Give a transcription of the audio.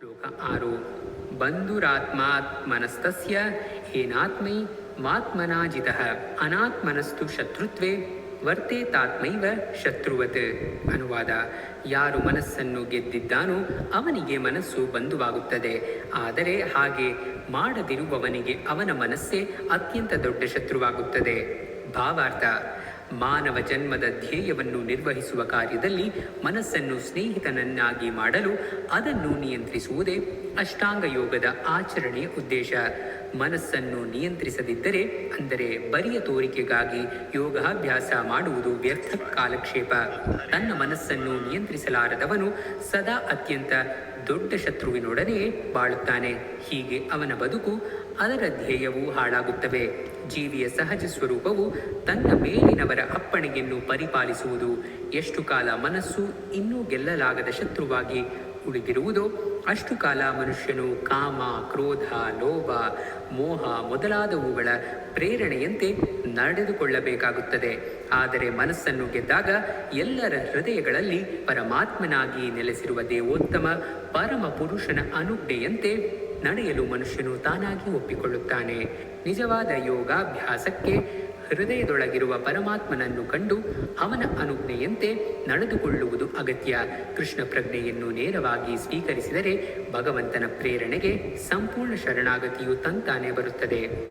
ಶ್ಲೋಕ ಆರು. ಬಂಧುರಾತ್ಮಾತ್ಮನಸ್ತಸ್ಯ ಹೇನಾತ್ಮೈ ಮಾತ್ಮನಾಜಿತ. ಅನಾತ್ಮನಸ್ತು ಶತ್ರುತ್ವೇ ವರ್ತೇತಾತ್ಮೈವ ಶತ್ರುವತ್. ಅನುವಾದ. ಯಾರು ಮನಸ್ಸನ್ನು ಗೆದ್ದಿದ್ದಾನೋ ಅವನಿಗೆ ಮನಸ್ಸು ಬಂಧುವಾಗುತ್ತದೆ. ಆದರೆ ಹಾಗೆ ಮಾಡದಿರುವವನಿಗೆ ಅವನ ಮನಸ್ಸೇ ಅತ್ಯಂತ ದೊಡ್ಡ ಶತ್ರುವಾಗುತ್ತದೆ. ಭಾವಾರ್ಥ. ಮಾನವ ಜನ್ಮದ ಧ್ಯೇಯವನ್ನು ನಿರ್ವಹಿಸುವ ಕಾರ್ಯದಲ್ಲಿ ಮನಸ್ಸನ್ನು ಸ್ನೇಹಿತನನ್ನಾಗಿ ಮಾಡಲು ಅದನ್ನು ನಿಯಂತ್ರಿಸುವುದೇ ಅಷ್ಟಾಂಗ ಯೋಗದ ಆಚರಣೆಯ ಉದ್ದೇಶ. ಮನಸ್ಸನ್ನು ನಿಯಂತ್ರಿಸದಿದ್ದರೆ, ಅಂದರೆ ಬರಿಯ ತೋರಿಕೆಗಾಗಿ ಯೋಗಾಭ್ಯಾಸ ಮಾಡುವುದು ವ್ಯರ್ಥ ಕಾಲಕ್ಷೇಪ. ತನ್ನ ಮನಸ್ಸನ್ನು ನಿಯಂತ್ರಿಸಲಾರದವನು ಸದಾ ಅತ್ಯಂತ ದೊಡ್ಡ ಶತ್ರುವಿನೊಡನೆ ಬಾಳುತ್ತಾನೆ. ಹೀಗೆ ಅವನ ಬದುಕು ಅದರ ಧ್ಯೇಯವೂ ಹಾಳಾಗುತ್ತವೆ. ಜೀವಿಯ ಸಹಜ ಸ್ವರೂಪವು ತನ್ನ ಮೇಲಿನವರ ಅಪ್ಪಣೆಯನ್ನು ಪರಿಪಾಲಿಸುವುದು. ಎಷ್ಟು ಕಾಲ ಮನಸ್ಸು ಇನ್ನೂ ಗೆಲ್ಲಲಾಗದ ಶತ್ರುವಾಗಿ ಉಳಿದಿರುವುದೋ ಅಷ್ಟು ಕಾಲ ಮನುಷ್ಯನು ಕಾಮ, ಕ್ರೋಧ, ಲೋಭ, ಮೋಹ ಮೊದಲಾದವುಗಳ ಪ್ರೇರಣೆಯಂತೆ ನಡೆದುಕೊಳ್ಳಬೇಕಾಗುತ್ತದೆ. ಆದರೆ ಮನಸ್ಸನ್ನು ಗೆದ್ದಾಗ ಎಲ್ಲರ ಹೃದಯಗಳಲ್ಲಿ ಪರಮಾತ್ಮನಾಗಿ ನೆಲೆಸಿರುವ ದೇವೋತ್ತಮ ಪರಮ ಪುರುಷನ ಅನುಜ್ಞೆಯಂತೆ ನಡೆಯಲು ಮನುಷ್ಯನು ತಾನಾಗಿ ಒಪ್ಪಿಕೊಳ್ಳುತ್ತಾನೆ. ನಿಜವಾದ ಯೋಗಾಭ್ಯಾಸಕ್ಕೆ ಹೃದಯದೊಳಗಿರುವ ಪರಮಾತ್ಮನನ್ನು ಕಂಡು ಅವನ ಅನುಜ್ಞೆಯಂತೆ ನಡೆದುಕೊಳ್ಳುವುದು ಅಗತ್ಯ. ಕೃಷ್ಣ ಪ್ರಜ್ಞೆಯನ್ನು ನೇರವಾಗಿ ಸ್ವೀಕರಿಸಿದರೆ ಭಗವಂತನ ಪ್ರೇರಣೆಗೆ ಸಂಪೂರ್ಣ ಶರಣಾಗತಿಯು ತಂತಾನೆ ಬರುತ್ತದೆ.